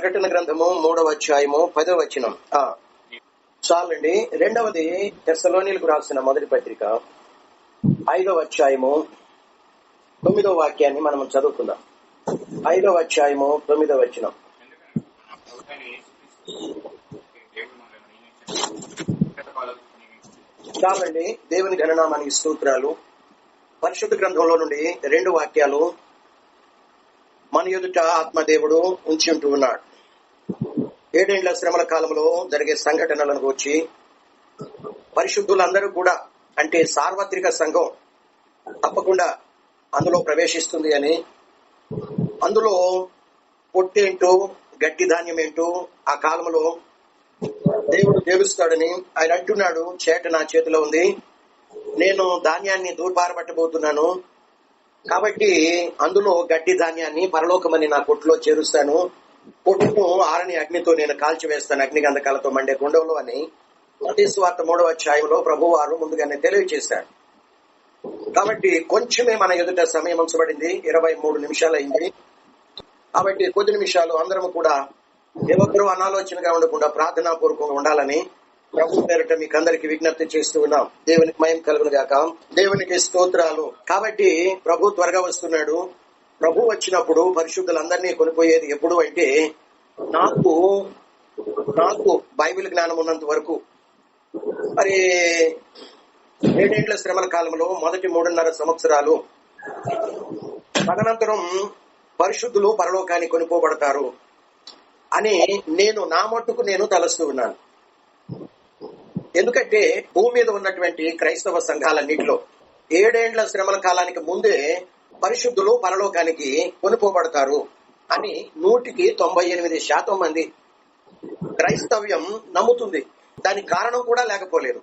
ప్రకటన గ్రంథము మూడవ అధ్యాయము పదవ వచనం. చాలండి. రెండవది తెస్సలోనిలకు రాసిన మొదటి పత్రిక. ఐదవ అధ్యాయము తొమ్మిదవ వాక్యాన్ని మనం చదువుకుందాం. ఐదవ అధ్యాయము తొమ్మిదవ వచనం. చాలండి. దేవుని గణనామానికి స్తోత్రాలు. పరిశుద్ధ గ్రంథంలో నుండి రెండు వాక్యాలు మన ఎదుట ఆత్మదేవుడు ఉంచి ఉంటూ ఉన్నాడు ఏడేండ్ల శ్రమల కాలంలో జరిగే సంఘటనలను వచ్చి పరిశుద్ధులందరూ కూడా అంటే సార్వత్రిక సంఘం తప్పకుండా అందులో ప్రవేశిస్తుంది అని. అందులో పొట్టేంటో గట్టి ధాన్యం ఏంటో ఆ కాలంలో దేవుడు తెలుస్తాడని ఆయన అంటున్నాడు. చేట నా చేతిలో ఉంది. నేను ధాన్యాన్ని దూర్పారబట్టబోతున్నాను కాబట్టి అందులో గడ్డి ధాన్యాన్ని పరలోకమని నా కొట్టులో చేరుస్తాను. పొట్టును ఆరని అగ్నితో నేను కాల్చివేస్తాను అగ్నిగంధకాలతో మండే గుండంలో అని స్వార్థ మూడవ అధ్యాయంలో ప్రభు వారు ముందుగానే తెలియజేశాడు కాబట్టి కొంచెమే మన ఎదుట సమయం ఉంచబడింది. ఇరవై మూడు నిమిషాలైంది. కాబట్టి కొద్ది నిమిషాలు అందరం కూడా ఎవరు అనాలోచనగా ఉండకుండా ప్రార్థనా పూర్వకంగా ఉండాలని ప్రభు పేరిట మీకు అందరికి విజ్ఞప్తి చేస్తూ ఉన్నాం. దేవునికి మయం కలుగును గాక దేవునికి స్తోత్రాలు. కాబట్టి ప్రభు త్వరగా వస్తున్నాడు. ప్రభు వచ్చినప్పుడు పరిశుద్ధులందరినీ కొనిపోయేది ఎప్పుడు అంటే నాకు నాకు బైబిల్ జ్ఞానం ఉన్నంత వరకు. మరి ఏడేండ్ల శ్రమల కాలంలో మొదటి మూడున్నర సంవత్సరాలు తదనంతరం పరిశుద్ధులు పరలోకాన్ని కొనిపోబడతారు అని నేను నా మట్టుకు నేను తలస్తూ ఉన్నాను. ఎందుకంటే భూమి మీద ఉన్నటువంటి క్రైస్తవ సంఘాలన్నింటిలో ఏడేండ్ల శ్రమల కాలానికి ముందే పరిశుద్ధులు పరలోకానికి కొనుకోబడతారు అని నూటికి తొంభై ఎనిమిది శాతం మంది క్రైస్తవ్యం నమ్ముతుంది. దానికి కారణం కూడా లేకపోలేదు.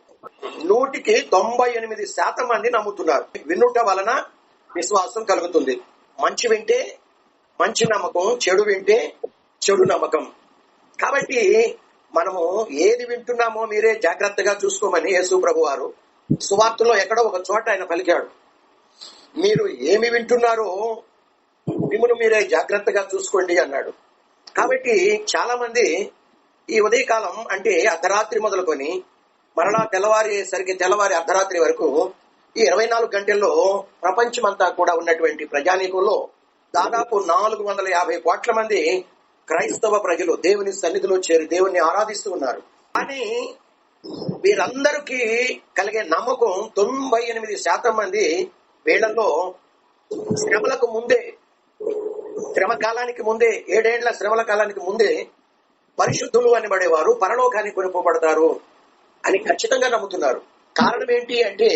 నూటికి తొంభై ఎనిమిది శాతం మంది నమ్ముతున్నారు. వినుట వలన విశ్వాసం కలుగుతుంది. మంచి వింటే మంచి నమ్మకం చెడు వింటే చెడు నమ్మకం. కాబట్టి మనము ఏది వింటున్నామో మీరే జాగ్రత్తగా చూసుకోమని యేసు ప్రభు వారు సువార్తలో ఎక్కడో ఒక చోట ఆయన పలికాడు. మీరు ఏమి వింటున్నారో మిమ్మల్ని మీరే జాగ్రత్తగా చూసుకోండి అన్నాడు. కాబట్టి చాలా మంది ఈ ఉదయకాలం అంటే అర్ధరాత్రి మొదలుకొని మరలా తెల్లవారేసరికి తెల్లవారి అర్ధరాత్రి వరకు ఈ ఇరవై నాలుగు గంటల్లో ప్రపంచమంతా కూడా ఉన్నటువంటి ప్రజానీకంలో దాదాపు నాలుగు వందల యాభై కోట్ల మంది క్రైస్తవ ప్రజలు దేవుని సన్నిధిలో చేరి దేవుణ్ణి ఆరాధిస్తూ ఉన్నారు. కానీ వీరందరికీ కలిగే నమ్మకం తొంభై ఎనిమిది శాతం మంది వీళ్ళల్లో శ్రమలకు ముందే శ్రమ కాలానికి ముందే ఏడేళ్ళ శ్రమల కాలానికి ముందే పరిశుద్ధులు అని పడేవారు పరలోకానికి కొనుకోబడతారు అని ఖచ్చితంగా నమ్ముతున్నారు. కారణం ఏంటి అంటే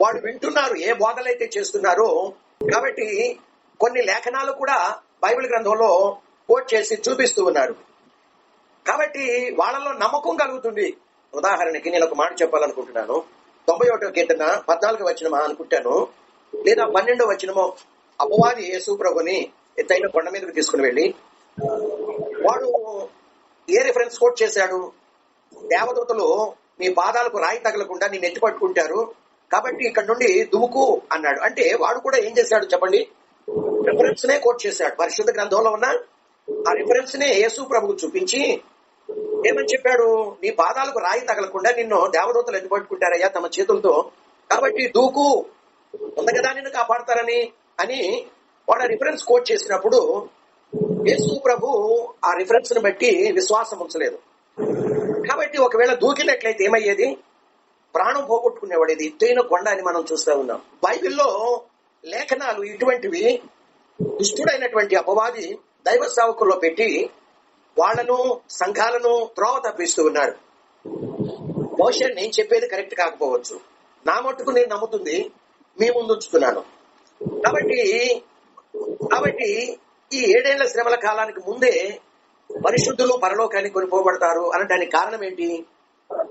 వాడు వింటున్నారు ఏ బోధలైతే చేస్తున్నారో కాబట్టి కొన్ని లేఖనాలు కూడా బైబిల్ గ్రంథంలో కోట్ చేసి చూపిస్తూ ఉన్నారు. కాబట్టి వాళ్ళలో నమ్మకం కలుగుతుంది. ఉదాహరణకి నేను ఒక మాట చెప్పాలనుకుంటున్నాను. తొంభై ఒకటో కీర్తన పద్నాలుగు వచ్చిన అనుకుంటాను. లేదా పన్నెండో వచ్చినమో అపవాది యేసు ప్రభుని ఎత్తైన కొండ మీదకి తీసుకుని వెళ్ళి వాడు ఏ రిఫరెన్స్ కోట్ చేశాడు? దేవదూతలు మీ పాదాలకు రాయి తగలకుండా నేను ఎత్తి పట్టుకుంటారు కాబట్టి ఇక్కడ నుండి దుముకు అన్నాడు. అంటే వాడు కూడా ఏం చేశాడు చెప్పండి? రిఫరెన్స్ నే కోట్ చేశాడు. పరిశుద్ధ గ్రంథంలో ఉన్న ఆ రిఫరెన్స్ నే యేసు ప్రభుకు చూపించి ఏమని చెప్పాడు? నీ పాదాలకు రాయి తగలకుండా నిన్ను దేవదూతలు ఎత్తుపట్టుకుంటారయ్యా తమ చేతులతో కాబట్టి దూకు ఉంది కదా నిన్ను కాపాడతారని అని వాడు రిఫరెన్స్ కోట్ చేసినప్పుడు యేసు ప్రభు ఆ రిఫరెన్స్ను బట్టి విశ్వాసం ఉంచలేదు. కాబట్టి ఒకవేళ దూకినట్లయితే ఏమయ్యేది? ప్రాణం పోగొట్టుకునేవాడు ఇది ఎత్తైన కొండ అని మనం చూస్తూ ఉన్నాం. బైబిల్లో లేఖనాలు ఇటువంటివి దుష్టుడైనటువంటి అపవాది దైవ సేవకుల్లో పెట్టి వాళ్ళను సంఘాలను త్రోవ తప్పిస్తూ ఉన్నాడు బహుశా నేను చెప్పేది కరెక్ట్ కాకపోవచ్చు. నా మట్టుకు నేను నమ్ముతుంది మీ ముందు ఉంచుతున్నాను కాబట్టి కాబట్టి ఈ ఏడేళ్ళ శ్రమల కాలానికి ముందే పరిశుద్ధులు పరలోకానికి కొనిపోబడతారు అనడానికి కారణం ఏంటి?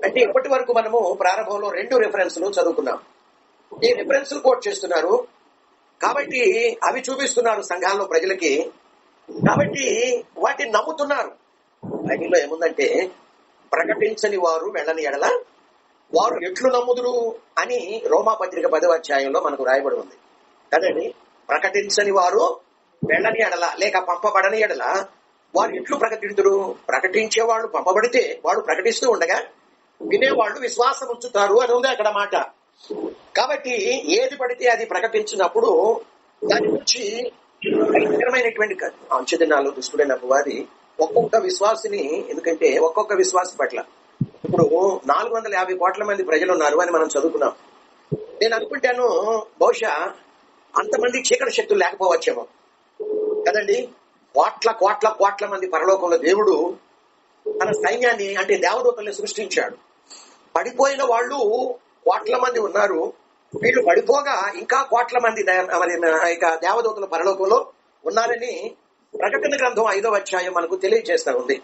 అంటే ఇప్పటి వరకు మనము ప్రారంభంలో రెండు రిఫరెన్స్లు చదువుకున్నాం. ఈ రిఫరెన్స్లు కోట్ చేస్తున్నారు. కాబట్టి అవి చూపిస్తున్నారు సంఘాల్లో ప్రజలకి. కాబట్టి వాటిని నమ్ముతున్నారు. బైబిల్లో ఏముందంటే ప్రకటించని వారు వెళ్ళని ఎడల వారు ఎట్లు నమ్ముదురు అని రోమా పత్రిక పదవ అధ్యాయంలో మనకు రాయబడి ఉంది. కదండి? ప్రకటించని వారు వెళ్ళని ఎడల లేక పంపబడని ఎడల వారు ఎట్లు ప్రకటించరు ప్రకటించే వాళ్ళు పంపబడితే వాడు ప్రకటిస్తూ ఉండగా వినేవాళ్ళు విశ్వాసం ఉంచుతారు అని ఉంది అక్కడ మాట. కాబట్టి ఏది పడితే అది ప్రకటించినప్పుడు దాని గురించి భయంకరమైనటువంటి అంచెదినాలు దుష్టుడైన వారి ఒక్కొక్క విశ్వాసిని ఎందుకంటే ఒక్కొక్క విశ్వాస పట్ల ఇప్పుడు నాలుగు వందల యాభై కోట్ల మంది ప్రజలు ఉన్నారు అని మనం చదువుకున్నాం. నేను అనుకుంటాను బహుశా అంతమంది చీకటి శక్తులు లేకపోవచ్చేమో. కదండి? కోట్ల కోట్ల కోట్ల మంది పరలోకంలో దేవుడు తన సైన్యాన్ని అంటే దేవదూతల్ని సృష్టించాడు. పడిపోయిన వాళ్ళు కోట్ల మంది ఉన్నారు. వీళ్ళు పడిపోగా ఇంకా కోట్ల మంది దేవదూతల పరలోకంలో ఉన్నారని ప్రకటన గ్రంథం ఐదో అధ్యాయం మనకు తెలియజేస్తా ఉంది.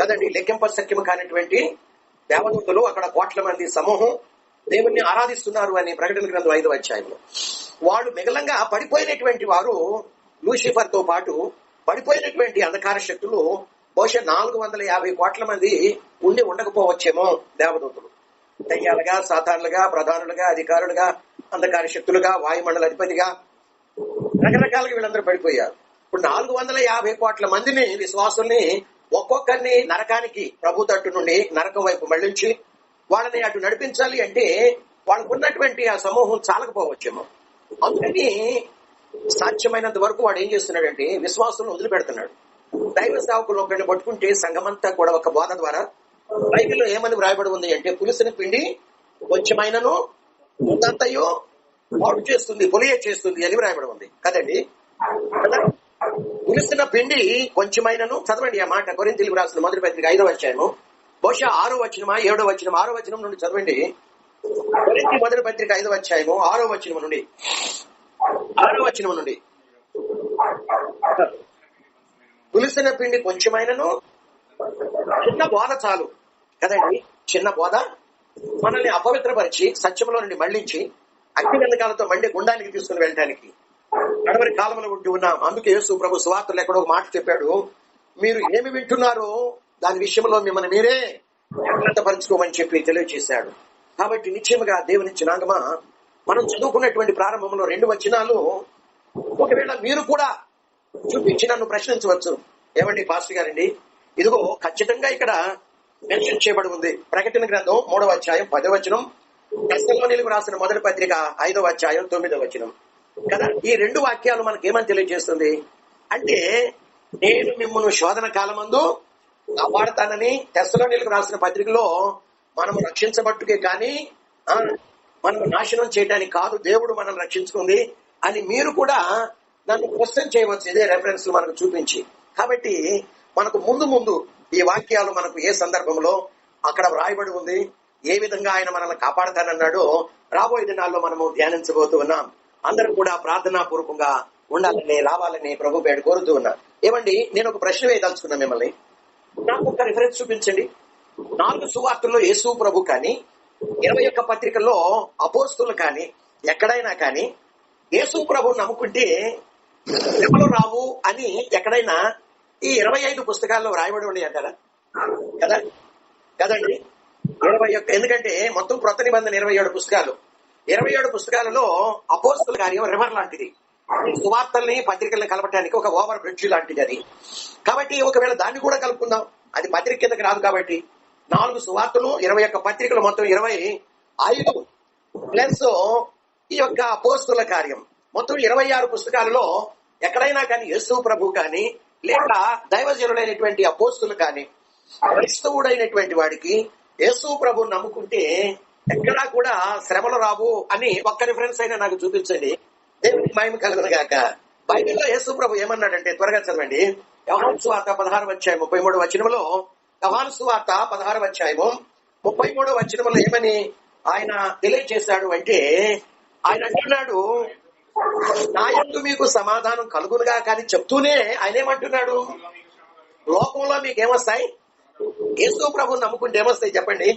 కదండి? లెక్కింప సఖ్యము కానిటువంటి దేవదూతలు అక్కడ కోట్ల మంది సమూహం దేవుణ్ణి ఆరాధిస్తున్నారు అని ప్రకటన గ్రంథం ఐదో అధ్యాయంలో. వాళ్ళు మిగలంగా పడిపోయినటువంటి వారు లూసిఫర్తో పాటు పడిపోయినటువంటి అంధకార శక్తులు బహుశా నాలుగు వందల యాభై కోట్ల మంది ఉండి ఉండకపోవచ్చేమో దేవదూతలు. దయ్యాలుగా సాధారణలుగా ప్రధానులుగా అధికారులుగా అంధకార శక్తులుగా వాయుమండల అధిపతిగా రకరకాలుగా వీళ్ళందరూ పడిపోయారు. ఇప్పుడు నాలుగు వందల యాభై కోట్ల మందిని విశ్వాసుల్ని ఒక్కొక్కరిని నరకానికి ప్రభు తట్టు నుండి నరకం వైపు మళ్ళించి వాళ్ళని అటు నడిపించాలి అంటే వాళ్ళకు ఉన్నటువంటి ఆ సమూహం చాలకపోవచ్చేమో. అందుకని సాధ్యమైనంత వరకు వాడు ఏం చేస్తున్నాడంటే విశ్వాసంలో వదిలిపెడుతున్నాడు. దైవ సేవకులు ఒకరిని పట్టుకుంటే సంఘమంతా కూడా ఒక బోధ ద్వారా బైబిల్లో ఏమని వ్రాయబడి ఉంది అంటే పులిసిన పిండి కొంచెమైనను ముందంతయో పాడు చేస్తుంది పొలియ చేస్తుంది అని వ్రాయబడి ఉంది. కదండి? పులిసిన పిండి కొంచెమైనను. చదవండి ఆ మాట. కొరింతలు రాసిన మొదటి పత్రిక ఐదో వచ్చాయము బహుశా ఆరో వచనమా ఏడో వచనం ఆరో వచనం నుండి చదవండి. కొరింతి మొదటి పత్రిక ఐదో అధ్యాయము ఆరో వచనం నుండి. ఆరో వచనం నుండి. పులిసిన పిండి కొంచెమైనను. చిన్న బోధ చాలు. కదండి? చిన్న బోధ మనల్ని అపవిత్రపరిచి సత్యంలో నుండి మళ్ళించి అగ్ని గంధకాలతో మండే గుండానికి తీసుకుని వెళ్ళడానికి కడవరి కాలంలో ఉంటూ ఉన్నాం. అందుకే యేసు ప్రభు సువార్తలు ఎక్కడో ఒక మాట చెప్పాడు. మీరు ఏమి వింటున్నారో దాని విషయంలో మిమ్మల్ని మీరే జాగ్రత్తపరచుకోమని చెప్పి తెలియజేశాడు. కాబట్టి నిశ్చయముగా దేవుని చిన్నాగమా మనం చదువుకున్నటువంటి ప్రారంభంలో రెండు వచనాలు. ఒకవేళ మీరు కూడా చూపించి నన్ను ప్రశ్నించవచ్చు. ఏమండి పాస్టర్ గారండి? ఇదిగో ఖచ్చితంగా ఇక్కడ మెన్షన్ చేయబడి ఉంది. ప్రకటన గ్రంథం మూడవ అధ్యాయం పదవ వచనం. రాసిన మొదటి పత్రిక ఐదవ అధ్యాయం తొమ్మిదవ వచనం. కదా? ఈ రెండు వాక్యాలు మనకి ఏమని తెలియజేస్తుంది? అంటే నేను మిమ్మల్ని శోధన కాలమందు కాపాడతానని తెస్సలోనిలకు రాసిన పత్రికలో మనము రక్షించబట్టుకే కానీ మనం నాశనం చేయడానికి కాదు దేవుడు మనం రక్షించుకుంది అని మీరు కూడా నన్ను క్వశ్చన్ చేయవచ్చు ఇదే రెఫరెన్స్ మనకు చూపించి. కాబట్టి మనకు ముందు ముందు ఈ వాక్యాలు మనకు ఏ సందర్భంలో అక్కడ వ్రాయబడి ఉంది ఏ విధంగా ఆయన మనల్ని కాపాడతానన్నాడో రాబోయే దినాల్లో మనము ధ్యానించబోతూ ఉన్నాం. అందరూ కూడా ప్రార్థనా పూర్వకంగా ఉండాలని రావాలని ప్రభు పేరు కోరుతూ ఉన్నా. ఏమండి నేను ఒక ప్రశ్న వేయదలుచుకున్నా మిమ్మల్ని. నాకు ఒక రిఫరెన్స్ చూపించండి. నాలుగు సువార్తల్లో యేసు ప్రభు కానీ ఇరవై ఒక్క పత్రికల్లో అపోస్తులు కానీ ఎక్కడైనా కానీ యేసు ప్రభు నమ్ముకుంటే ఎవరు రావు అని ఎక్కడైనా ఈ ఇరవై ఐదు పుస్తకాల్లో రాయబడి ఉన్నాయి అంటారా? కదా? కదండి. ఇరవై ఒక్క ఎందుకంటే మొత్తం క్రొత్త నిబంధన ఇరవై ఏడు పుస్తకాలు. ఇరవై ఏడు పుస్తకాలలో అపోస్తుల కార్యం రివర్ లాంటిది. సువార్తల్ని పత్రికల్ని కలపడానికి ఒక ఓవర్ బ్రిడ్జ్ లాంటిది అది. కాబట్టి ఒకవేళ దాన్ని కూడా కలుపుకుందాం. అది పత్రిక కిందకి రాదు కాబట్టి. నాలుగు సువార్తలు ఇరవై ఒక్క పత్రికలు మొత్తం ఇరవై ఐదు. ప్లస్ ఈ యొక్క అపోస్తుల కార్యం. మొత్తం ఇరవై ఆరు పుస్తకాలలో ఎక్కడైనా కానీ యేసు ప్రభు కానీ లేక దైవజనుడైనటువంటి అపోస్తులు కానీ క్రైస్తవుడైనటువంటి వాడికి యేసు ప్రభు నమ్ముకుంటే ఎక్కడా కూడా శ్రమలు రావు అని ఒక్క రిఫరెన్స్ అయినా నాకు చూపించండి. దేవునికి మహిమ కలుగును గాక. బైబిల్లో యేసు ప్రభు ఏమన్నాడంటే త్వరగా చదవండి. యోహాను సువార్త పదహారు వచ్చాయి ముప్పై మూడు వచనంలో యోహాను సువార్త పదహారు వచ్చాయము ముప్పై మూడో వచనంలో ఏమని ఆయన తెలియజేశాడు అంటే ఆయన అంటున్నాడు నా యందు మీకు సమాధానం కలుగునుగా కానీ చెప్తూనే ఆయన ఏమంటున్నాడు? లోకంలో మీకు ఏమొస్తాయి? యేసు ప్రభు నమ్ముకుంటే ఏమొస్తాయి చెప్పండి?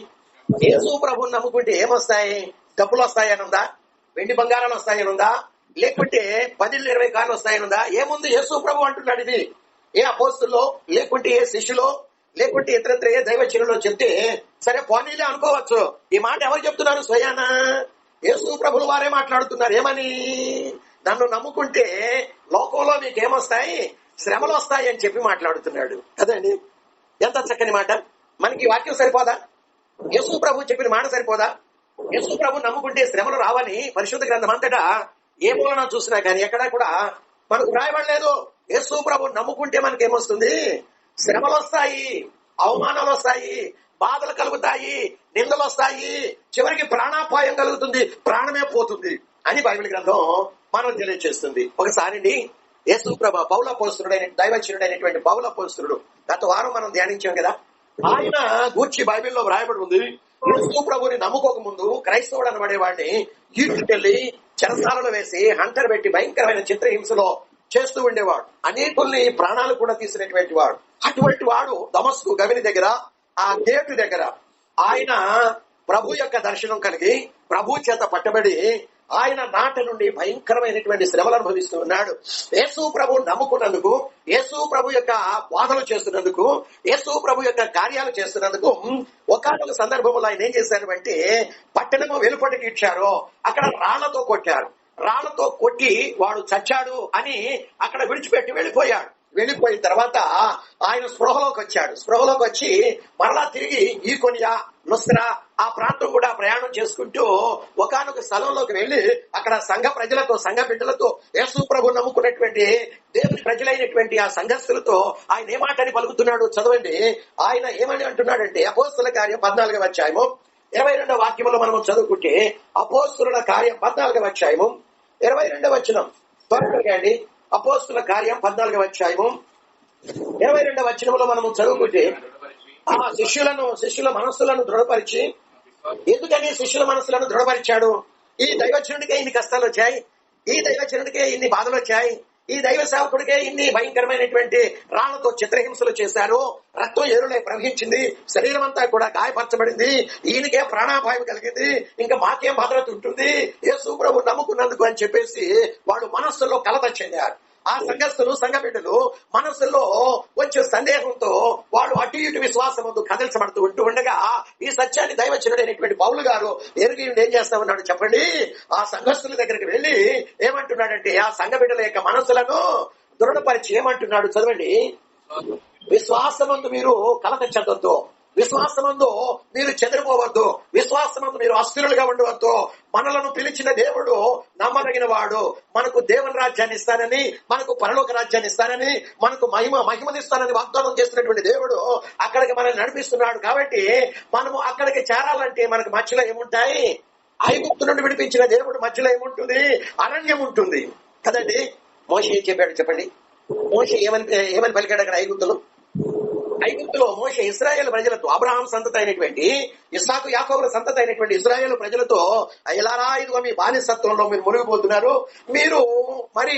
యేసు ప్రభుని నమ్ముకుంటే ఏమొస్తాయి? డబ్బులు వస్తాయని ఉందా వెండి బంగారాలు వస్తాయని ఉందా లేకుంటే పదిలు ఇరవై కార్లు వస్తాయని ఉందా ఏముంది యేసు ప్రభు అంటున్నాడు ఇది. ఏ అపోస్తుల్లో లేకుంటే ఏ శిష్యులో లేకుంటే ఇతరత్ర ఏ దైవచనులో చెప్తే సరే పోనీలే అనుకోవచ్చు. ఈ మాట ఎవరు చెప్తున్నారు? స్వయాన. యేసు ప్రభులు వారే మాట్లాడుతున్నారు. ఏమని? నన్ను నమ్ముకుంటే లోకంలో మీకు ఏమొస్తాయి శ్రమలు వస్తాయి అని చెప్పి మాట్లాడుతున్నాడు. కదండి ఎంత చక్కని మాట. మనకి వాక్యం సరిపోదా? యేసు ప్రభు చెప్పిన మాట సరిపోదా? యేసు ప్రభు నమ్ముకుంటే శ్రమలు రావని పరిశుద్ధ గ్రంథం అంతటా ఏ మూలన చూసినా కానీ ఎక్కడా కూడా మనకు రాయబడలేదు. యేసు ప్రభు నమ్ముకుంటే మనకేమొస్తుంది? శ్రమలు వస్తాయి అవమానాలు వస్తాయి బాధలు కలుగుతాయి నిందలు వస్తాయి చివరికి ప్రాణాపాయం కలుగుతుంది ప్రాణమే పోతుంది అని బైబిల్ గ్రంథం మనం తెలియజేస్తుంది ఒకసారి యేసు ప్రభ పౌల దైవచనుడు దైవచనుడైనటువంటి పౌల పోస్తుడు గత వారం మనం ధ్యానించాం కదా? ఆయన గూర్చి బైబిల్లో వ్రాయబడి ఉంది. క్రీస్తు ప్రభుని నమ్ముకోక ముందు క్రైస్తవుడు అనబడేవాడిని ఈడ్చుకెళ్ళి చెరసాలలో వేసి హంటర్ పెట్టి భయంకరమైన చిత్రహింసలో చేస్తూ ఉండేవాడు. అనేకుల్ని ప్రాణాలు కూడా తీసినటువంటి వాడు. అటువంటి వాడు దమస్కు గవిని దగ్గర ఆ గేటు దగ్గర ఆయన ప్రభు యొక్క దర్శనం కలిగి ప్రభు చేత పట్టబడి ఆయన నాట నుండి భయంకరమైనటువంటి శ్రమలు అనుభవిస్తూ ఉన్నాడు. యేసు ప్రభు నమ్ముకున్నందుకు యేసు ప్రభు యొక్క వాదనలు చేస్తున్నందుకు యేసు ప్రభు యొక్క కార్యాలు చేస్తున్నందుకు ఒకనొక సందర్భంలో ఆయన ఏం చేశారు అంటే పట్టణము వెలుపటికి ఇచ్చారు. అక్కడ రాళ్ళతో కొట్టారు. రాళ్ళతో కొట్టి వాడు చచ్చాడు అని అక్కడ విడిచిపెట్టి వెళ్ళిపోయాడు. వెళ్ళిపోయిన తర్వాత ఆయన స్పృహలోకి వచ్చాడు. స్పృహలోకి వచ్చి మరలా తిరిగి ఈ కొనియా నుస్రా ఆ ప్రాంతం కూడా ప్రయాణం చేసుకుంటూ ఒకనొక స్థలంలోకి వెళ్ళి అక్కడ సంఘ ప్రజలతో సంఘ బిడ్డలతో యేసు ప్రభు నమ్ముకున్నటువంటి దేవుని ప్రజలైనటువంటి ఆ సంఘస్థులతో ఆయన ఏమాటని పలుకుతున్నాడు చదవండి. ఆయన ఏమని అంటున్నాడంటే అపోస్తుల కార్యం పద్నాలుగవ అధ్యాయము. ఇరవై రెండవ వాక్యంలో మనం చదువుకుంటే అపోస్తుల కార్యం పద్నాలుగవ అధ్యాయము. ఇరవై రెండవ వచనం. త్వరగా అండి అపోస్తుల కార్యం పద్నాలుగవ అధ్యాయము. ఇరవై రెండవ వచనంలో మనము చదువుకుంటే ఆ శిష్యులను శిష్యుల మనస్సులను దృఢపరిచి ఎందుకని శిష్యుల మనస్సులను దృఢపరిచాడు? ఈ దైవచనుడికే ఇన్ని కష్టాలు వచ్చాయి ఈ దైవచనుడికే ఇన్ని బాధలు వచ్చాయి ఈ దైవ సేవకుడికే ఇన్ని భయంకరమైనటువంటి రాళ్ళతో చిత్రహింసలు చేశారు. రక్తం ఎరులే ప్రవహించింది. శరీరం అంతా కూడా గాయపరచబడింది. ఈయనకే ప్రాణాపాయం కలిగింది. ఇంకా మాకేం భద్రత ఉంటుంది? ఏ సూప్రభు నమ్ముకున్నందుకు అని చెప్పేసి వాళ్ళు మనస్సులో కలత చెందారు. ఆ సంఘస్థులు సంఘ బిడ్డలు మనస్సులో వచ్చే సందేహంతో వాడు అటు ఇటు విశ్వాసం ముందు కదల్చబడుతూ ఉంటూ ఉండగా ఈ సత్యాన్ని దైవచనుడైనటువంటి పౌలు గారు ఎరుగి ఏం చేస్తా ఉన్నాడు చెప్పండి? ఆ సంఘస్థుల దగ్గరికి వెళ్ళి ఏమంటున్నాడంటే ఆ సంఘ బిడ్డల యొక్క మనస్సులను దృఢపరిచి ఏమంటున్నాడు చదవండి? విశ్వాసమందు మీరు కలత చెందొద్దు. విశ్వాసమందు మీరు చెదిరిపోవద్దు. విశ్వాసమందు మీరు అస్థిరులుగా ఉండవద్దు. మనలను పిలిచిన దేవుడు నమ్మదగిన వాడు. మనకు దేవుని రాజ్యాన్ని ఇస్తానని మనకు పరలోక రాజ్యాన్ని ఇస్తానని మనకు మహిమ మహిమనిస్తానని వాగ్దానం చేస్తున్నటువంటి దేవుడు అక్కడికి మనల్ని నడిపిస్తున్నాడు. కాబట్టి మనము అక్కడికి చేరాలంటే మనకు మధ్యలో ఏముంటాయి? ఐగుప్తు నుండి విడిపించిన దేవుడు మధ్యలో ఏముంటుంది? అరణ్యం ఉంటుంది. కదండి? మోషి ఏం చెప్పాడు చెప్పండి? మోషి ఏమని ఏమని పలికాడు అక్కడ ఐగుప్తులు? ఐగుప్తులో మోష ఇస్రాయేల్ ప్రజలతో అబ్రహాం సంతతి అయినటువంటి ఇస్సాకు యాకోబుల సంతతి అయినటువంటి ఇస్రాయేల్ ప్రజలతో ఎలారా ఇదిగో మీ బానిసత్వంలో మీరు మునిగిపోతున్నారు మీరు మరి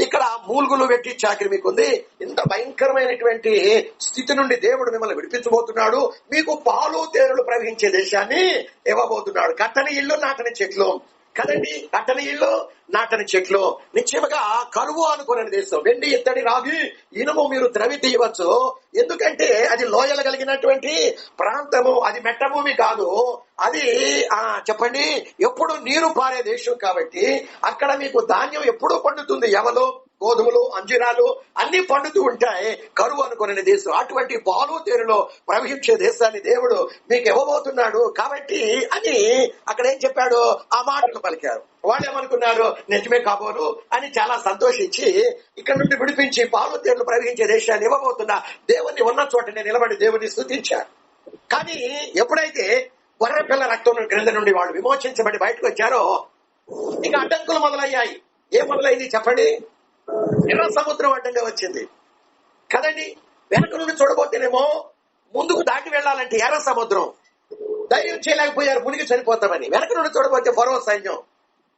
ఇక్కడ మూలుగులు పెట్టి చాకరి మీకుంది ఇంత భయంకరమైనటువంటి స్థితి నుండి దేవుడు మిమ్మల్ని విడిపించబోతున్నాడు మీకు పాలు తేరులు ప్రవహించే దేశాన్ని ఇవ్వబోతున్నాడు. కట్టని ఇల్లు నాటని చెట్లు. కదండి? కట్టని ఇల్లు నాటని చెట్లు. నిశ్చయముగా కరువు అనుకునే దేశం. వెండి ఇత్తడి రాగి ఇనుము మీరు ద్రవి తీయవచ్చు. ఎందుకంటే అది లోయలు కలిగినటువంటి ప్రాంతము. అది మెట్ట భూమి కాదు. అది ఆ చెప్పండి? ఎప్పుడు నీరు పారే దేశం కాబట్టి అక్కడ మీకు ధాన్యం ఎప్పుడు పండుతుంది? ఎవరు గోధుమలు అంజీరాలు అన్ని పండుతూ ఉంటాయి. కరువు అనుకునే దేశం. అటువంటి పాలు తేరులో ప్రవహించే దేశాన్ని దేవుడు మీకు ఇవ్వబోతున్నాడు కాబట్టి అని అక్కడ ఏం చెప్పాడు? ఆ మాటలు పలికారు. వాళ్ళు ఏమనుకున్నారు? నిజమే కాబోలు అని చాలా సంతోషించి ఇక్కడ నుండి విడిపించి పాలు తేరులు ప్రవహించే దేశాన్ని ఇవ్వబోతున్నా దేవుని ఉన్న చోటనే నిలబడి దేవుని స్థుతించాను కానీ ఎప్పుడైతే గొర్రె పిల్ల రక్తం క్రింద నుండి వాళ్ళు విమోచించబడి బయటకు వచ్చారో ఇక అడ్డంకులు మొదలయ్యాయి. ఏ మొదలైంది చెప్పండి? ఎర్ర సముద్రం అడ్డంగా వచ్చింది. కదండి? వెనక నుండి చూడబోతేనేమో ముందుకు దాటి వెళ్ళాలంటే ఎర్ర సముద్రం. ధైర్యం చేయలేకపోయారు మునిగి చనిపోతామని. వెనక నుండి చూడబోతే ఫరో సైన్యం.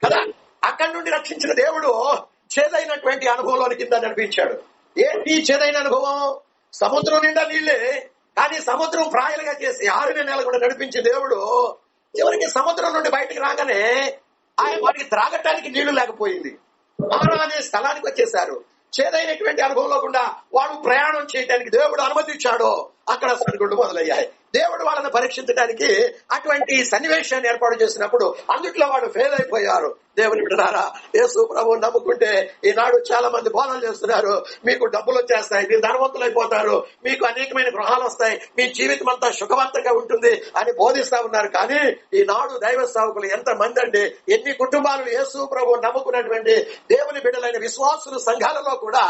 కదా? అక్కడి నుండి రక్షించిన దేవుడు చేదైనటువంటి అనుభవంలోని కింద నడిపించాడు. ఏంటి చేదైన అనుభవం? సముద్రం నిండా నీళ్ళే కానీ సముద్రం ప్రాయలుగా చేసి ఆరు నెలలు కూడా నడిపించే దేవుడు చివరికి సముద్రం నుండి బయటకు రాగానే ఆయన వాడికి త్రాగటానికి నీళ్ళు లేకపోయింది. మారా అనే స్థలానికి వచ్చేసారు చేదైనటువంటి అనుభవంలో కూడా వాడు ప్రయాణం చేయడానికి దేవుడు అనుమతించాడు అక్కడ సరుగుళ్ళు మొదలయ్యాయి. దేవుడు వాళ్ళని పరీక్షించడానికి అటువంటి సన్నివేశాన్ని ఏర్పాటు చేసినప్పుడు అందుట్లో వాడు ఫెయిల్ అయిపోయారు. దేవుని బిడ్డలారా యేసు ప్రభు నమ్ముకుంటే ఈనాడు చాలా మంది బోధనలు చేస్తున్నారు. మీకు డబ్బులు వచ్చేస్తాయి మీరు ధనవంతులైపోతారు మీకు అనేకమైన గృహాలు వస్తాయి మీ జీవితం అంతా సుఖవంతంగా ఉంటుంది అని బోధిస్తా ఉన్నారు. కానీ ఈనాడు దైవ సేవకులు ఎంత మంది అండి ఎన్ని కుటుంబాలు యేసు ప్రభు నమ్ముకున్నటువంటి దేవుని బిడ్డలైన విశ్వాసులు సంఘాలలో కూడా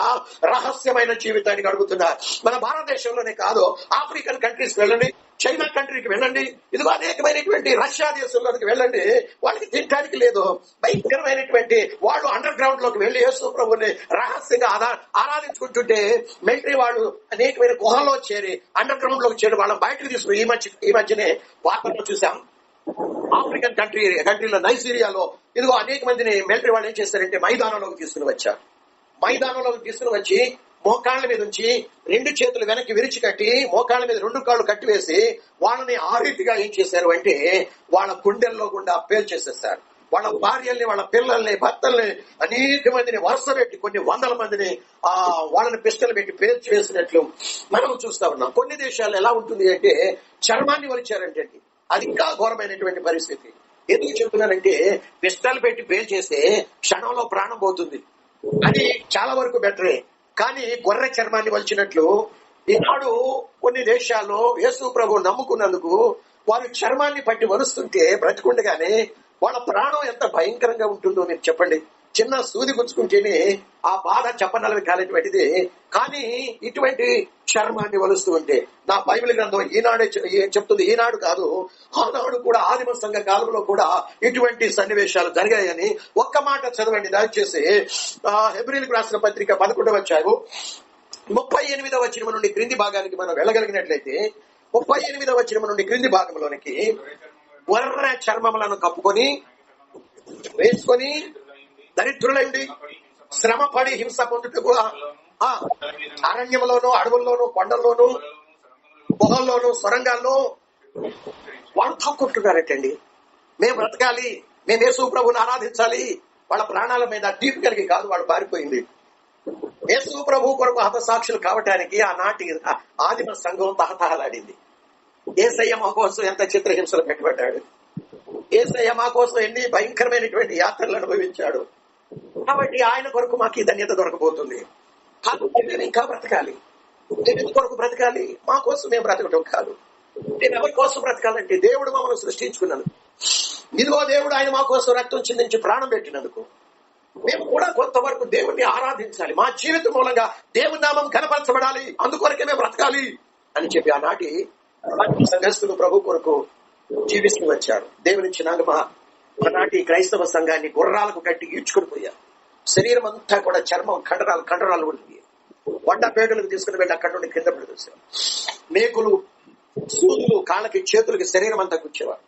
రహస్యమైన జీవితాన్ని గడుపుతున్నారు. మన భారతదేశంలోనే కాదు ఆఫ్రికన్ కంట్రీస్ వెళ్ళండి చైనా కంట్రీకి వెళ్ళండి ఇదిగో అనేకమైనటువంటి రష్యా దేశంలోకి వెళ్ళండి వాళ్ళకి తినడానికి లేదు. భయంకరమైనటువంటి వాళ్ళు అండర్ గ్రౌండ్లోకి వెళ్ళి యేసు ప్రభుని రహస్యంగా ఆరాధించుకుంటుంటే మిలిటరీ వాళ్ళు అనేకమైన గుహలో చేరి అండర్ గ్రౌండ్లోకి చేరి వాళ్ళని బయటకు తీసుకుని ఈ మధ్య ఈ మధ్యనే వార్తల్లో చూసాం. ఆఫ్రికన్ కంట్రీ కంట్రీలో నైజీరియాలో ఇదిగో అనేక మందిని మిలిటరీ వాళ్ళు ఏం చేస్తారంటే మైదానంలోకి తీసుకుని వచ్చారు. మైదానంలోకి తీసుకుని వచ్చి మోకాళ్ళ మీద ఉంచి రెండు చేతులు వెనక్కి విరిచి కట్టి మోకాళ్ళ మీద రెండు కాళ్ళు కట్టి వేసి వాళ్ళని ఆ రీతిగా ఏం చేశారు అంటే వాళ్ళ గుండెల్లో గుండా పేల్చేసేసారు. వాళ్ళ భార్యల్ని వాళ్ళ పిల్లల్ని భర్తల్ని అనేక మందిని వరుస పెట్టి కొన్ని వందల మందిని ఆ వాళ్ళని పిస్టల్ పెట్టి పేర్చి వేసినట్లు మనం చూస్తా ఉన్నాం. కొన్ని దేశాలు ఎలా ఉంటుంది అంటే చర్మాన్ని వలిచారంటే అది ఇంకా ఘోరమైనటువంటి పరిస్థితి. ఎందుకు చెప్తున్నానంటే పిస్టల్ పెట్టి పేల్చేస్తే క్షణంలో ప్రాణం పోతుంది. అది చాలా వరకు బెటరే. కానీ గొర్రె చర్మాన్ని వలిచినట్లు ఈనాడు కొన్ని దేశాల్లో యేసు ప్రభు నమ్ముకున్నందుకు వారు చర్మాన్ని పట్టి వరుస్తుంటే బ్రతికుండగానే వాళ్ళ ప్రాణం ఎంత భయంకరంగా ఉంటుందో మీరు చెప్పండి. చిన్న సూది గుచ్చుకుంటేనే ఆ బాధ చెప్పనలవి కాలేటువంటిది. కానీ ఇటువంటి చర్మాన్ని వలుస్తూ ఉంటే నా బైబిల్ గ్రంథం ఈనాడే చెప్తుంది ఈనాడు కాదు ఆనాడు కూడా ఆదిమ సంఘ కాలంలో కూడా ఇటువంటి సన్నివేశాలు జరిగాయని ఒక్క మాట చదవండి. దయచేసి ఆ హెబ్రిల్కి రాసిన పత్రిక పదకొండవ వచ్చారు ముప్పై ఎనిమిదవ చిరుమ నుండి క్రింది భాగానికి మనం వెళ్ళగలిగినట్లయితే ముప్పై ఎనిమిదవ చిరుమ నుండి క్రింది భాగంలోనికి వర్ర చర్మములను కప్పుకొని వేసుకొని దరిద్రులైంది శ్రమ పడి హింస పొందుటకు ఆ అరణ్యంలోను అడవుల్లోను కొండల్లోను గుహల్లోను సొరంగాల్లో వాళ్ళు తక్కుంటున్నారటండి మేము బ్రతకాలి మేము యేసు ప్రభుని ఆరాధించాలి వాళ్ళ ప్రాణాల మీద తీపి కలిగి కాదు వాళ్ళు పారిపోయింది. యేసు ప్రభు కొరకు హతసాక్షులు కావటానికి ఆనాటి ఆదిమ సంఘం తహతహలాడింది. ఏసయ్య మా కోసం ఎంత చిత్రహింసలు పెట్టబడ్డాడు? ఏసయ్య మా కోసం ఎన్ని భయంకరమైనటువంటి యాత్రలు అనుభవించాడు? కాబట్టి ఆయన కొరకు మాకు ఈ ధన్యత దొరకబోతుంది. కాబట్టి నేను ఇంకా బ్రతకాలి. నేను ఎందుకు కొరకు బ్రతకాలి? మా కోసం మేము బ్రతకటం కాదు. నేను ఎవరి కోసం బ్రతకాలంటే దేవుడు మమ్మల్ని సృష్టించుకున్నాను ఇదిగో దేవుడు ఆయన మా కోసం రక్తం చిందించి ప్రాణం పెట్టినందుకు. మేము కూడా కొంతవరకు దేవుణ్ణి ఆరాధించాలి. మా జీవితం మూలంగా దేవుని నామం కనపరచబడాలి. అందుకొరకే మేము బ్రతకాలి అని చెప్పి ఆనాటి సంఘస్థులు ప్రభు కొరకు జీవిస్తూ వచ్చారు. దేవుని ఇచ్చినాక ఆనాటి క్రైస్తవ సంఘాన్ని గుర్రాలకు కట్టి ఈడ్చుకుని పోయారు. శరీరం అంతా కూడా చర్మం కండరాలు కండరాలు ఉంటుంది వండ పేటలకు తీసుకుని వెళ్ళి అక్కడ నుండి కింద పడిచేశారు మేకులు సూదులు కాళ్ళకి చేతులకి శరీరం అంతా కూర్చేవారు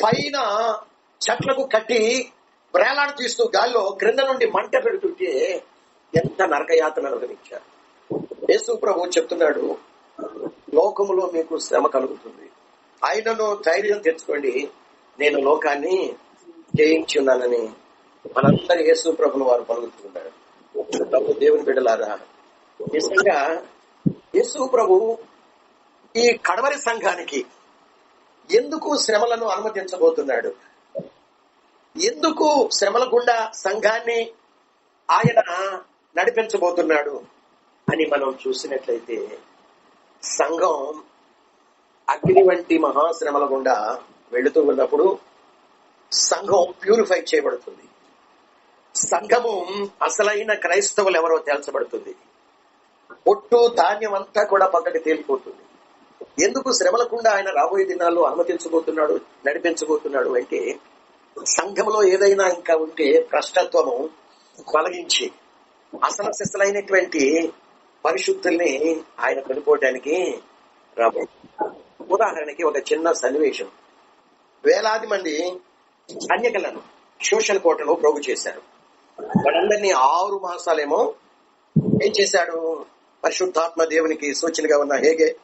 పైన చెట్లకు కట్టి వేలాడు తీస్తూ గాల్లో క్రింద నుండి మంట పెడుతుంటే ఎంత నరకయాతన అనుభవించారు. యేసు ప్రభు చెప్తున్నాడు లోకములో మీకు శ్రమ కలుగుతుంది. ఆయనను ధైర్యం తెచ్చుకోండి. నేను లోకాన్ని జయించున్నానని మనందరి యేసు ప్రభులు వారు పలుకుతున్నారు. ప్రభు దేవుని బిడ్డలారా నిజంగా యేసు ప్రభు ఈ కడవరి సంఘానికి ఎందుకు శ్రమలను అనుమతించబోతున్నాడు? ఎందుకు శ్రమల గుండా సంఘాన్ని ఆయన నడిపించబోతున్నాడు అని మనం చూసినట్లయితే సంఘం అగ్ని వంటి మహాశ్రమల గుండా వెళుతూ ఉన్నప్పుడు సంఘం ప్యూరిఫై చేయబడుతుంది. సంఘము అసలైన క్రైస్తవులు ఎవరో తేల్చబడుతుంది. పొట్టు ధాన్యం అంతా కూడా పక్కకి తేలిపోతుంది. ఎందుకు శ్రమలకుండా ఆయన రాబోయే దినాల్లో అనుమతించబోతున్నాడు నడిపించబోతున్నాడు అంటే సంఘంలో ఏదైనా ఇంకా ఉంటే భ్రష్టత్వము తొలగించి అసలు సిసలైనటువంటి పరిశుద్ధుల్ని ఆయన కొనుక్కోవటానికి రాబో ఉదాహరణకి ఒక చిన్న సన్నివేశం. వేలాది మంది కన్యకలను సోషల్ కోటలో ప్రోగు చేశారు. వాళ్ళందరినీ ఆరు మాసాలేమో ఏం చేశాడు? పరిశుద్ధాత్మ దేవునికి సూచనగా ఉన్న హేగే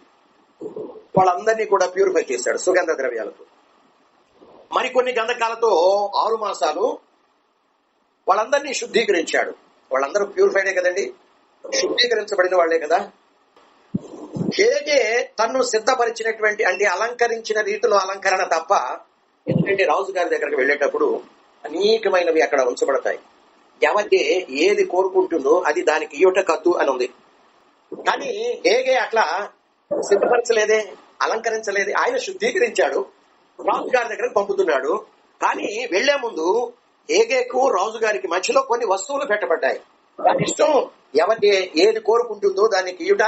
వాళ్ళందరినీ కూడా ప్యూరిఫై చేశాడు సుగంధ ద్రవ్యాలతో. మరికొన్ని గంధకాలతో ఆరు మాసాలు వాళ్ళందరినీ శుద్ధీకరించాడు. వాళ్ళందరూ ప్యూరిఫైడే కదండి? శుద్ధీకరించబడిన వాళ్ళే కదా? హేగే తన్ను సిద్ధపరిచినటువంటి అంటే అలంకరించిన రీతిలో అలంకరణ తప్ప ఎందుకంటే రాజు గారి దగ్గరికి వెళ్ళేటప్పుడు అనేకమైనవి అక్కడ ఉంచబడతాయి. ఎవరికి ఏది కోరుకుంటుందో అది దానికి ఇయుట కద్దు అని ఉంది. కానీ ఏగే అట్లా సిద్ధపరచలేదే అలంకరించలేదే ఆయన శుద్ధీకరించాడు రాజు గారి దగ్గరకు పంపుతున్నాడు. కానీ వెళ్ళే ముందు ఏగేకు రాజు గారికి మధ్యలో కొన్ని వస్తువులు పెట్టబడ్డాయి. దాని ఇష్టం ఎవరి ఏది కోరుకుంటుందో దానికి ఇయుట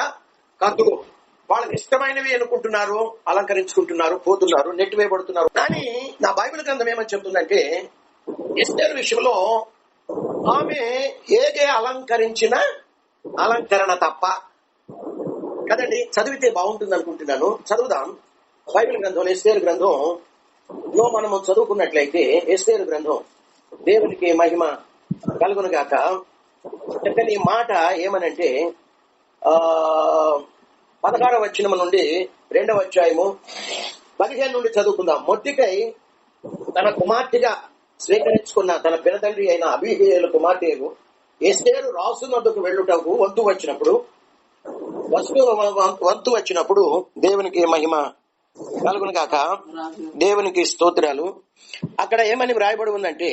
కద్దు వాళ్ళకి ఇష్టమైనవి అనుకుంటున్నారు అలంకరించుకుంటున్నారు పోతున్నారు నెట్టివేయబడుతున్నారు. కానీ నా బైబిల్ గ్రంథం ఏమని చెప్తుందంటే ఎస్టర్ విషయంలో ఆమె ఏదే అలంకరించిన అలంకరణ తప్ప. కదండి చదివితే బాగుంటుంది అనుకుంటున్నాను. చదువుదాం. బైబిల్ గ్రంథం ఎస్టేరు గ్రంథం. లో మనము చదువుకున్నట్లయితే ఎస్టేరు గ్రంథం దేవునికి మహిమ కలుగునుగాక. చక్కని మాట ఏమనంటే ఆ పదహారవ వచ్చినము నుండి రెండవ అధ్యాయము పదిహేను నుండి చదువుకుందాం. మొద్దికై తన కుమార్తెగా స్వీకరించుకున్న తన పినతండ్రి అయిన అభిహేయుల కుమార్తెకు ఎస్టేరు రాసు నద్దకు వెళ్ళుటకు వంతు వచ్చినప్పుడు వస్తు వంతు వచ్చినప్పుడు దేవునికి మహిమ కలుగును కాక దేవునికి స్తోత్రాలు. అక్కడ ఏమని వ్రాయబడి ఉందంటే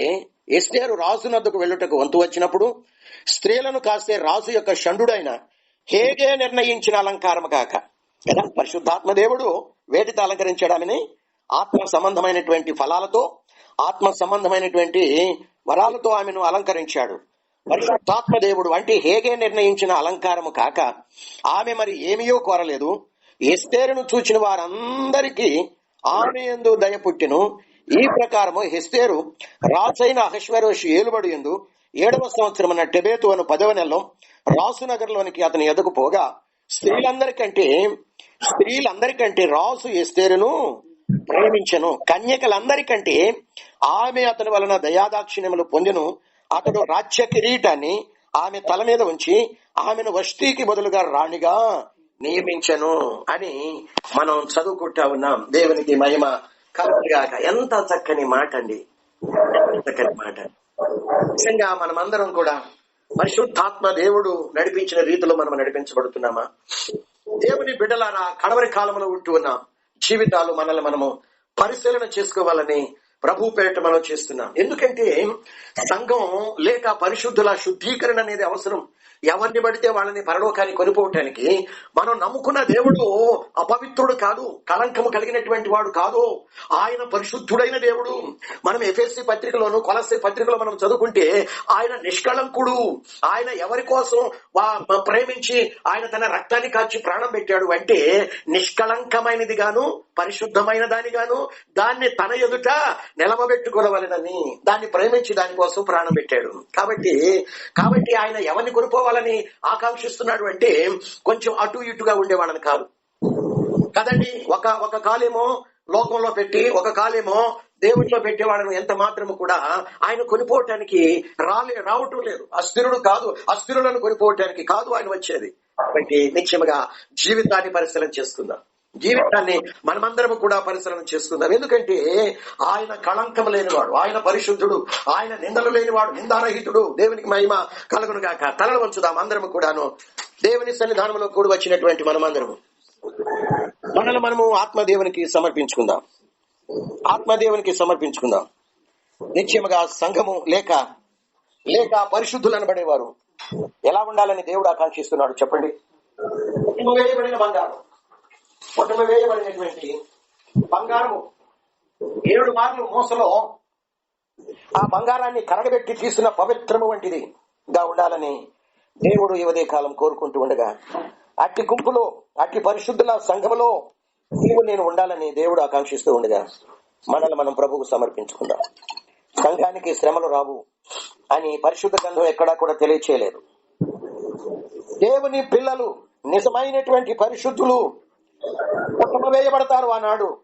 ఎస్టేరు రాజు నద్దకు వెళ్ళుటకు వంతు వచ్చినప్పుడు స్త్రీలను కాస్తే రాజు యొక్క షండుడైన హేగే నిర్ణయించిన అలంకారం కాక కదా? పరిశుద్ధాత్మ దేవుడు వేటితో అలంకరించడామని ఆత్మ సంబంధమైనటువంటి ఫలాలతో ఆత్మ సంబంధమైనటువంటి వరాలతో ఆమెను అలంకరించాడు. పరిశుద్ధాత్మ దేవుడు అంటే హేగే నిర్ణయించిన అలంకారము కాక ఆమె మరి ఏమియో కోరలేదు. ఎస్తేరును చూచిన వారందరికీ ఆమె ఎందు దయ పుట్టెను. ఈ ప్రకారము హెస్తేరు రాజైన అహశ్వరోషి ఏలుబడి ఎందు ఏడవ సంవత్సరమున టెబేతు అను పదవ నెలలో రాసు నగర్లోనికి అతని ఎదుగు పోగా స్త్రీలందరికంటే స్త్రీలందరికంటే రాసు ఎస్తేరును ప్రేమించను. కన్యకలందరికంటే ఆమె అతని వలన దయాదాక్షిణ్యములు పొందెను. అతడు రాజ్య కిరీటాన్ని ఆమె తల మీద ఉంచి ఆమెను వస్తీకి బదులుగా రాణిగా నియమించను అని మనం చదువుకుంటా ఉన్నాం. దేవునికి మహిమ కలుగుగాక ఎంత చక్కని మాట అండి చక్కని మాట. నిజంగా మనమందరం కూడా పరిశుద్ధాత్మ దేవుడు నడిపించిన రీతిలో మనం నడిపించబడుతున్నామా? దేవుని బిడ్డలారా కడవరి కాలంలో ఉంటూ ఉన్న జీవితాలు మనల్ని మనము పరిశీలన చేసుకోవాలని ప్రభు పేరిట మనం చేస్తున్నాం. ఎందుకంటే సంఘం లేక పరిశుద్ధుల శుద్ధీకరణ అనేది అవసరం. ఎవరిని పడితే వాళ్ళని పరలోకాన్ని కొనిపోవటానికి మనం నమ్ముకున్న దేవుడు అపవిత్రుడు కాదు కలంకము కలిగినటువంటి వాడు కాదు. ఆయన పరిశుద్ధుడైన దేవుడు. మనం ఎఫ్ఎస్సి పత్రికలోను కొలసి పత్రికలో మనం చదువుకుంటే ఆయన నిష్కళంకుడు. ఆయన ఎవరి కోసం ప్రేమించి ఆయన తన రక్తాన్ని కాచి ప్రాణం పెట్టాడు అంటే నిష్కళంకమైనది గాను పరిశుద్ధమైన దాని గాను దాన్ని తన ఎదుట నిలవబెట్టుకోవాలని దాన్ని ప్రేమించి దానికోసం ప్రాణం పెట్టాడు. కాబట్టి కాబట్టి ఆయన ఎవరిని కావాలని ఆకాంక్షిస్తున్నాడు అంటే కొంచెం అటు ఇటుగా ఉండేవాడని కాదు. కదండి ఒక ఒక కాలేమో లోకంలో పెట్టి ఒక కాలేమో దేవుడిలో పెట్టేవాడను ఎంత మాత్రము కూడా ఆయన కొనిపోవటానికి రాలే రావటం లేదు. అస్థిరుడు కాదు అస్థిరులను కొనిపోవటానికి కాదు ఆయన వచ్చేది. కాబట్టి నిత్యముగా జీవితాన్ని పరిశీలన చేసుకుందాం. జీవితాన్ని మనమందరం కూడా పరిశీలన చేసుకుందాం. ఎందుకంటే ఆయన కళంకం లేనివాడు ఆయన పరిశుద్ధుడు ఆయన నిందలు లేనివాడు నిందారహితుడు దేవునికి మహిమ కలుగును గాక. తలలు వంచుదాం అందరము కూడాను. దేవుని సన్నిధానంలో కూడి వచ్చినటువంటి మనమందరము. మనల్ని మనము ఆత్మదేవునికి సమర్పించుకుందాం. ఆత్మదేవునికి సమర్పించుకుందాం. నిశ్చయముగా సంఘము లేక లేక పరిశుద్ధులు అనబడేవారు. ఎలా ఉండాలని దేవుడు ఆకాంక్షిస్తున్నాడు చెప్పండి? వేయబడిన బంగారం. పుట్టుమ వేయబడినటువంటి బంగారము. ఏడు మార్లు మూసలో ఆ బంగారాన్ని కరగబెట్టి తీసిన పవిత్రము వంటిది. గా ఉండాలని దేవుడు యువదే కాలం కోరుకుంటూ ఉండగా అట్టి గుంపులో అట్టి పరిశుద్ధుల సంఘములో నీవు నేను ఉండాలని దేవుడు ఆకాంక్షిస్తూ ఉండగా మనల్ని మనం ప్రభువుకు సమర్పించుకుందాం. సంఘానికి శ్రమలు రావు అని పరిశుద్ధ గ్రంథం ఎక్కడా కూడా తెలియచేయలేదు. దేవుని పిల్లలు నిజమైనటువంటి పరిశుద్ధులు వేయబడతారు ఆనాడు.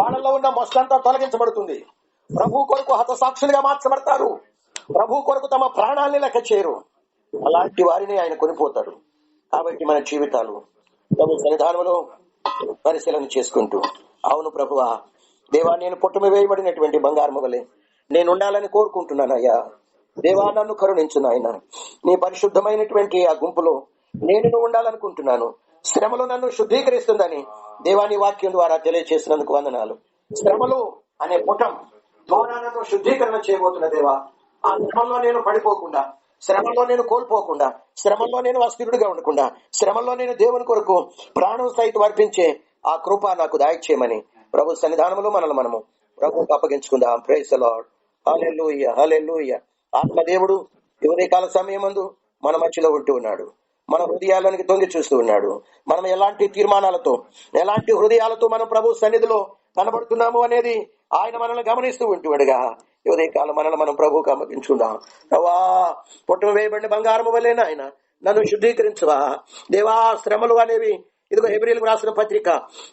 వాళ్ళలో ఉన్న మొసలంతా తొలగించబడుతుంది. ప్రభు కొరకు హతసాక్షులుగా మార్చబడతారు. ప్రభు కొరకు తమ ప్రాణాన్ని లెక్క చేయరు. అలాంటి వారిని ఆయన కొనిపోతాడు. కాబట్టి మన జీవితాలు ప్రభు సన్నిధానంలో పరిశీలన చేసుకుంటూ అవును ప్రభువా దేవా నేను పుట్టుమ వేయబడినటువంటి బంగారం వలె నేను ఉండాలని కోరుకుంటున్నానయ్యా దేవా నన్ను కరుణించు నాయన. నీ పరిశుద్ధమైనటువంటి ఆ గుంపులో నేను ఉండాలనుకుంటున్నాను. శ్రమలు నన్ను శుద్ధీకరిస్తుందని దేవాని వాక్యం ద్వారా తెలియజేసినందుకు వందనాలు. శ్రమలు అనే పుటం ద్వారా నన్ను శుద్ధీకరణ చేయబోతున్న దేవా ఆ శ్రమంలో నేను పడిపోకుండా శ్రమంలో నేను కోల్పోకుండా శ్రమంలో నేను అస్థిరుడిగా ఉండకుండా శ్రమంలో నేను దేవుని కొరకు ప్రాణం సైతం అర్పించే ఆ కృప నాకు దాయిచ్చేయమని ప్రభు సన్నిధానంలో మనల్ని మనము ప్రభు అప్పగించుకుందాం. ప్రేస్ లార్డ్ హల్లెలూయ హల్లెలూయ ఆత్మదేవుడు యువదే కాల సమయమందు మన మధ్యలో ఉంటూ ఉన్నాడు. మన హృదయాలనికి తొంగి చూస్తూ ఉన్నాడు. మనం ఎలాంటి తీర్మానాలతో ఎలాంటి హృదయాలతో మనం ప్రభు సన్నిధిలో కనబడుతున్నాము అనేది ఆయన మనల్ని గమనిస్తూ ఉంటుడుగా ఉదయకాలం మనల్ని మనం ప్రభువుకు అమ్మకించుకుందాం ప్రభా వేయబడిన బంగారము వల్లేనా ఆయన నన్ను శుద్ధీకరించవా? దేవా శ్రమలు అనేవి ఇదిగో హెబ్రిల్ రాసిన పత్రిక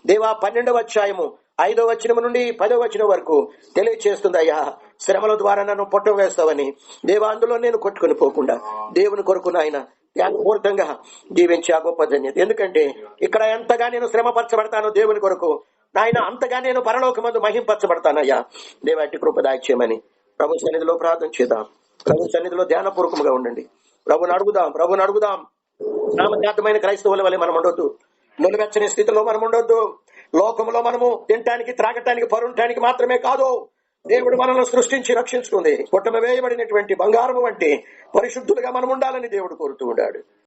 దేవా పన్నెండవ అధ్యాయము ఐదో వచనం నుండి పదో వచనం వరకు తెలియచేస్తుంది అయ్యా శ్రమల ద్వారా నన్ను పొట్టం వేస్తావని దేవా అందులో నేను కొట్టుకుని పోకుండా దేవుని కొరకు నాయన త్యాగపూర్తంగా జీవించే ఆ గొప్ప ధన్యత ఎందుకంటే ఇక్కడ ఎంతగా నేను శ్రమపరచబడతాను దేవుని కొరకు నాయన అంతగా నేను పరలోకమందు మహింపరచబడతానయ్యా. దేవాటి కృప ప్రభు సన్నిధిలో ప్రార్థన చేద్దాం. ప్రభు సన్నిధిలో ధ్యానపూర్వకంగా ఉండండి. ప్రభుని అడుగుదాం ప్రభుని అడుగుదాం. నామజాతమైన క్రైస్తవుల వల్ల మనం ఉండొద్దు. నులివెచ్చని స్థితిలో మనం ఉండొద్దు. లోకంలో మనము తినటానికి త్రాగటానికి పరుంటానికి మాత్రమే కాదు. దేవుడు మనల్ని సృష్టించి రక్షించుకుంది. పుట్టమ వేయబడినటువంటి బంగారము వంటి పరిశుద్ధులుగా మనం ఉండాలని దేవుడు కోరుతూ ఉన్నాడు.